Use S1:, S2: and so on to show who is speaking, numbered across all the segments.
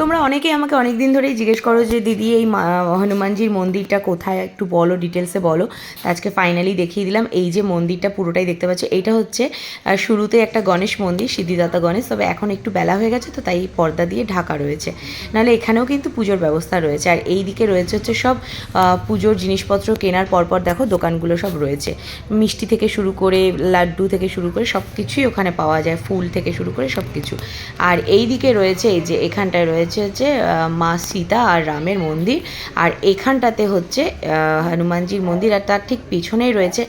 S1: তোমরা অনেকেই আমাকে অনেক দিন ধরেই জিজ্ঞেস করো যে, দিদি, এই হনুমানজির মন্দিরটা কোথায়? একটু বলো ডিটেলসে বলো। আজকে ফাইনালি দেখিয়ে দিলাম, এই যে মন্দিরটা পুরোটাই দেখতে পাচ্ছ এইটা হচ্ছে শুরুতে একটা গণেশ মন্দির, সিদ্ধিদাতা গণেশ, তবে এখন একটু বেলা হয়ে গেছে, তো তাই পর্দা দিয়ে ঢাকা রয়েছে। নাহলে এখানেও কিন্তু পুজোর ব্যবস্থা রয়েছে, আর এই দিকে রয়েছে হচ্ছে সব পুজোর জিনিসপত্র কেনার পরপর দেখো দোকানগুলো সব রয়েছে। মিষ্টি থেকে শুরু করে, লাড্ডু থেকে শুরু করে সব কিছুই ওখানে পাওয়া যায়, ফুল থেকে শুরু করে সব কিছু আর এই দিকে রয়েছে, এই যে এখানটায় রয়েছে হচ্ছে আহ, মা সীতা আর রামের মন্দির। আর এখানটাতে হচ্ছে হনুমানজির মন্দির আর তার ঠিক পিছনেই রয়েছে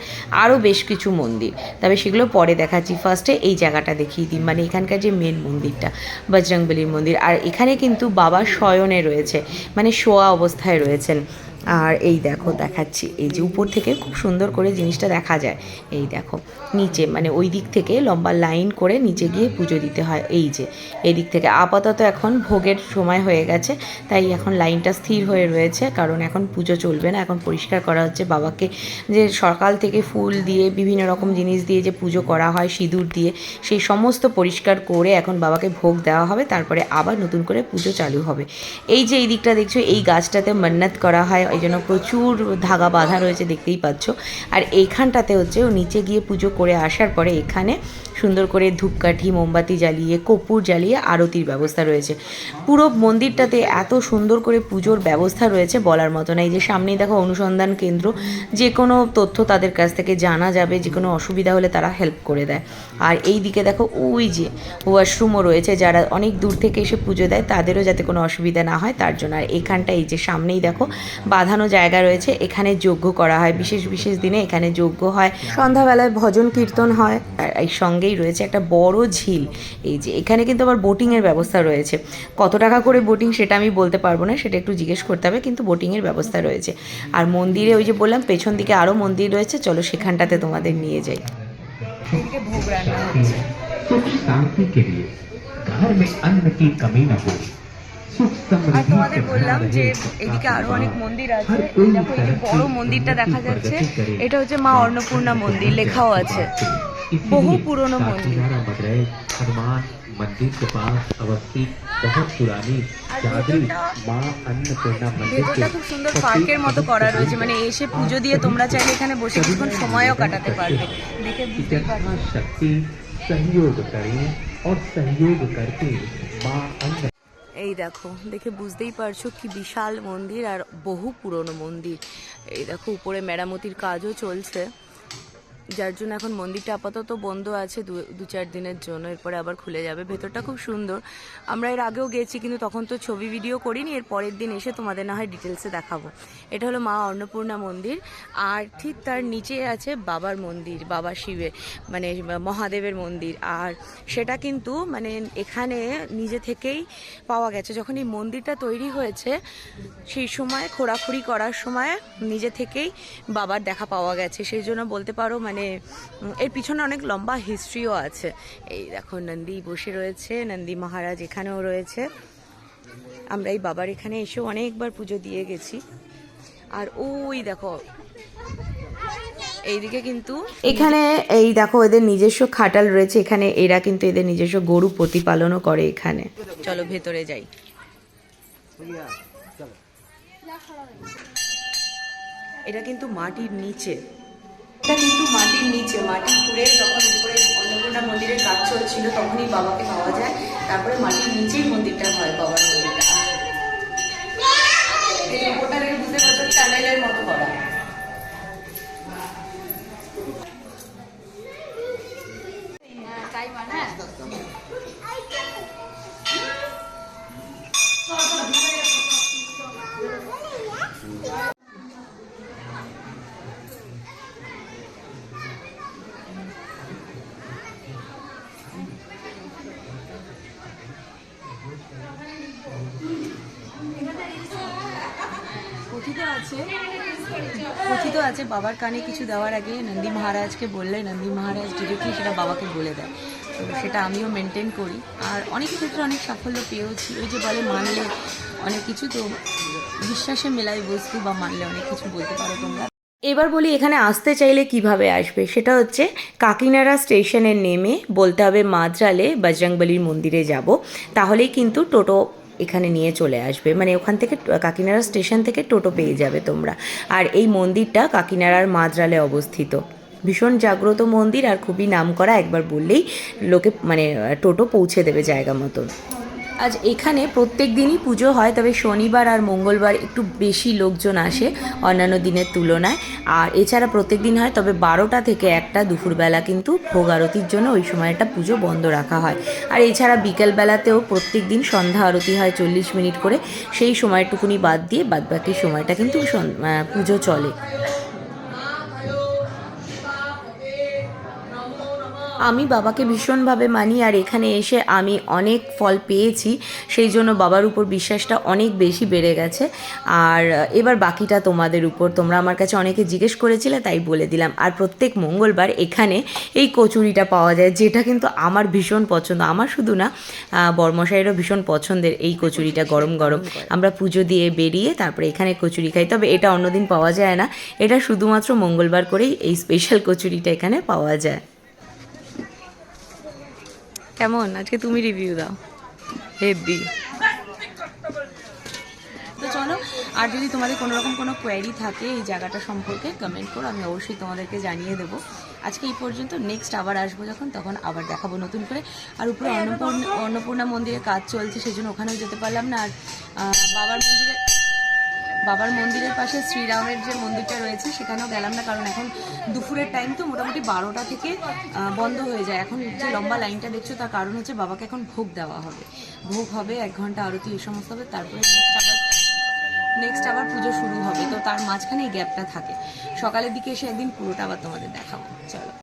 S1: আরও বেশ কিছু মন্দির। তবে সেগুলো পরে দেখাচ্ছি ফার্স্টে এই জায়গাটা দেখিয়ে দিই। মানে এখানকার যে মেন মন্দিরটা বজরংবলির মন্দির। আর এখানে কিন্তু বাবা শয়নে রয়েছে মানে শোয়া অবস্থায় রয়েছেন। আর এই দেখো দেখাচ্ছি, এই যে উপর থেকে খুব সুন্দর করে জিনিসটা দেখা যায়। এই দেখো, নিচে মানে ওই দিক থেকে লম্বা লাইন করে নিচে গিয়ে পুজো দিতে হয়, এই যে। এই দিক থেকে আপাতত এখন ভোগের সময় হয়ে গেছে, তাই এখন লাইনটা স্থির হয়ে রয়েছে, কারণ এখন পুজো চলবে না, এখন পরিষ্কার করা হচ্ছে বাবাকে যে সকাল থেকে ফুল দিয়ে, বিভিন্ন রকম জিনিস দিয়ে যে পুজো করা হয়, সিঁদুর দিয়ে, সেই সমস্ত পরিষ্কার করে এখন বাবাকে ভোগ দেওয়া হবে, তারপরে আবার নতুন করে পুজো চালু হবে। এই যে এই দিকটা দেখছ, এই গাছটাতে মান্নাত করা হয় ওই জন্য প্রচুর ধাগা বাঁধা রয়েছে, দেখতেই পাচ্ছ। আর এইখানটাতে হচ্ছে ও নিচে গিয়ে পুজো করে আসার পরে এখানে সুন্দর করে ধূপকাঠি, মোমবাতি জ্বালিয়ে কপুর জ্বালিয়ে আরতির ব্যবস্থা রয়েছে। পুরো মন্দিরটাতে এত সুন্দর করে পুজোর ব্যবস্থা রয়েছে বলার মতো না। এই যে সামনেই দেখো অনুসন্ধান কেন্দ্র, যে কোনো তথ্য তাদের কাছ থেকে জানা যাবে, যে কোনো অসুবিধা হলে তারা হেল্প করে দেয়। আর এই দিকে দেখো, ওই যে ওয়াশরুমও রয়েছে, যারা অনেক দূর থেকে এসে পুজো দেয়, তাদেরও যাতে কোনো অসুবিধা না হয়, তার জন্য। আর এখানটা এই যে সামনেই দেখো বাঁধানো জায়গা রয়েছে এখানে যজ্ঞ করা হয় বিশেষ বিশেষ দিনে এখানে যজ্ঞ হয় সন্ধ্যাবেলায় ভজন কীর্তন হয় আর এই সঙ্গেই রয়েছে একটা বড় ঝিল এই যে এখানে কিন্তু আবার বোটিংয়ের ব্যবস্থা রয়েছে কত টাকা করে বোটিং সেটা আমি বলতে পারবো না সেটা একটু জিজ্ঞেস করতে হবে কিন্তু বোটিংয়ের ব্যবস্থা রয়েছে আর মন্দিরে ওই যে বললাম পেছন দিকে আরও মন্দির রয়েছে চলো সেখানটাতে তোমাদের নিয়ে যাই এদিকে ভোগ রান্না হচ্ছে
S2: सुख शांति के लिए घर में अन्न की कमी न हो सुख
S1: আর
S2: समृद्धि
S1: তোমাদের
S2: से भरा
S1: বললাম যে
S2: रहे
S1: এদিকে
S2: आपका
S1: আরো অনেক
S2: परिवार।
S1: মন্দির আছে
S2: हर
S1: এই
S2: कोई
S1: দেখো এই যে
S2: तरक्की
S1: বড় মন্দিরটা
S2: उन्नति,
S1: দেখা যাচ্ছে
S2: प्रगति करे।
S1: এটা হচ্ছে মা অন্নপূর্ণা মন্দির লেখাও আছে
S2: इसीलिए
S1: বহু পুরনো মন্দির।
S2: सातपुरा मदरई हनुमान मंदिर के पास अवस्थित बहुत पुरानी
S1: আর
S2: जादरी
S1: ভেতরটা-
S2: माँ अन्नपूर्णा मंदिर
S1: ভেতরটা
S2: के
S1: খুব সুন্দর
S2: सबसे
S1: পার্কের মতো
S2: अहम
S1: করা
S2: सभी
S1: রয়েছে মানে এসে পুজো দিয়ে তোমরা চাইলে এখানে বসে কিছুক্ষণ সময়ও কাটাতে পারবে দেখে বুঝতেই পারবে
S2: जहाँ शक्ति सहयोग करें और सहयोग करके माँ अन्न
S1: এই দেখো, দেখে বুঝতেই পারছ কি বিশাল মন্দির আর বহু পুরনো মন্দির। এই দেখো, উপরে মেরামতির কাজও চলছে। যার জন্য এখন মন্দিরটা আপাতত বন্ধ আছে দু চার দিনের জন্য, এরপরে আবার খুলে যাবে। ভেতরটা খুব সুন্দর। আমরা এর আগেও গেছি, কিন্তু তখন তো ছবি, ভিডিও করিনি। এর পরের দিন এসে তোমাদের না হয় ডিটেলসে দেখাবো। এটা হলো মা অন্নপূর্ণা মন্দির, আর ঠিক তার নিচে আছে বাবার মন্দির, বাবা শিবের মানে মহাদেবের মন্দির। আর সেটা কিন্তু মানে এখানে নিজে থেকেই পাওয়া গেছে। যখন এই মন্দিরটা তৈরি হয়েছে, সেই সময় খোঁড়াখুড়ি করার সময় নিজে থেকেই বাবার দেখা পাওয়া গেছে। সেই জন্য বলতে পারো মানে উম, এর পিছনে অনেক লম্বা হিস্ট্রিও আছে। এই দেখো নন্দী বসে রয়েছে নন্দী মহারাজ এখানেও রয়েছে। আমরা এই বাবার এখানে এসেও অনেকবার পুজো দিয়ে গেছি। আর ওই দেখো এইদিকে কিন্তু এখানে এই দেখো এদের নিজস্ব খাটাল রয়েছে। এখানে এরা কিন্তু এদের নিজস্ব গরু প্রতিপালনও করে এখানে। চলো ভেতরে যাই। এটা কিন্তু মাটির নিচে। এটা কিন্তু মাটির নিচে মাটি খুঁড়ে যখন উপরে অন্নপূর্ণা মন্দিরের কাজ চলছিল, তখনই বাবাকে পাওয়া যায়। তারপরে মাটির নিচেই মন্দিরটা হয় বাবার মন্দিরটা। বুঝতে পারছ টানেলের মতো করা। কথিত আছে। বাবার কানে কিছু দেওয়ার আগে নন্দী মহারাজকে বললে, নন্দী মহারাজ ডিরেক্টলি সেটা বাবাকে বলে দেয়। তো সেটা আমিও মেনটেন করি। আর অনেক ক্ষেত্রে অনেক সাফল্য পেয়েওছি। ওই যে বলে, মানলে অনেক কিছু, তো বিশ্বাসে মেলায় বস্তু বা মানলে অনেক কিছু বলতে পারো তোমরা। এবার বলি, এখানে আসতে চাইলে কীভাবে আসবে? সেটা হচ্ছে, কাকিনাড়া স্টেশনে নেমে বলতে হবে মাদ্রালে বজরংবলির মন্দিরে যাব। তাহলেই কিন্তু টোটো এখানে নিয়ে চলে আসবে। মানে ওখান থেকে কাকিনাড়া স্টেশন থেকে টোটো পেয়ে যাবে তোমরা। আর এই মন্দিরটা কাকিনাড়ার মাদ্রালে অবস্থিত। ভীষণ জাগ্রত মন্দির আর খুবই নাম করা একবার বললেই লোকে মানে টোটো পৌঁছে দেবে জায়গা মতন। আজ এখানে প্রত্যেক দিনই পুজো হয়, তবে শনিবার আর মঙ্গলবার একটু বেশি লোকজন আসে অন্যান্য দিনের তুলনায়। আর এছাড়া প্রত্যেক দিন হয়, তবে বারোটা থেকে একটা দুপুরবেলা কিন্তু ভোগ আরতির জন্য ওই সময়টা পুজো বন্ধ রাখা হয়। আর এছাড়া বিকেলবেলাতেও প্রত্যেক দিন সন্ধ্যা আরতি হয় চল্লিশ মিনিট করে। সেই সময়টুকুনি বাদ দিয়ে বাদবাকি সময়টা কিন্তু পুজো চলে। আমি বাবাকে ভীষণভাবে মানি আর এখানে এসে আমি অনেক ফল পেয়েছি, সেই জন্য বাবার উপর বিশ্বাসটা অনেক বেশি বেড়ে গেছে। আর এবার বাকিটা তোমাদের উপর, তোমরা আমার কাছে অনেকে জিজ্ঞেস করেছিলে, তাই বলে দিলাম। আর প্রত্যেক মঙ্গলবার এখানে এই কচুরিটা পাওয়া যায়, যেটা কিন্তু আমার ভীষণ পছন্দ। আমার শুধু না বর্মশাইয়েরও ভীষণ পছন্দের এই কচুরিটা গরম গরম। আমরা পুজো দিয়ে বেরিয়ে তারপরে এখানে কচুরি খাই। তবে এটা অন্যদিন পাওয়া যায় না। এটা শুধুমাত্র মঙ্গলবার করেই এই স্পেশাল কচুরিটা এখানে পাওয়া যায়। কেমন? আজকে তুমি রিভিউ দাও। হেভি তো চলো, আর যদি তোমাদের কোনো রকম কোনো কোয়ারি থাকে এই জায়গাটা সম্পর্কে কমেন্ট করো, আমি অবশ্যই তোমাদেরকে জানিয়ে দেবো। আজকে এই পর্যন্ত নেক্সট আবার আসব যখন, তখন আবার দেখাবো নতুন করে। আর উপরে অন্নপূর্ণা অন্নপূর্ণা মন্দিরে কাজ চলছে সেই জন্য ওখানেও যেতে পারলাম না। আর বাবার মন্দিরে বাবার মন্দিরের পাশে শ্রীরামের যে মন্দিরটা রয়েছে, সেখানেও গেলাম না, কারণ এখন দুপুরের টাইম তো মোটামুটি বারোটা থেকে বন্ধ হয়ে যায়। এখন যে লম্বা লাইনটা দেখছ, তার কারণ হচ্ছে বাবাকে এখন ভোগ দেওয়া হবে। ভোগ হবে, এক ঘণ্টা আরতি, এই সমস্ত হবে, তারপরে নেক্সট আবার নেক্সট আবার পুজো শুরু হবে। তো তার মাঝখানে এই গ্যাপটা থাকে। সকালের দিকে এসে একদিন পুরোটা আবার তোমাদের দেখাবো। চলো।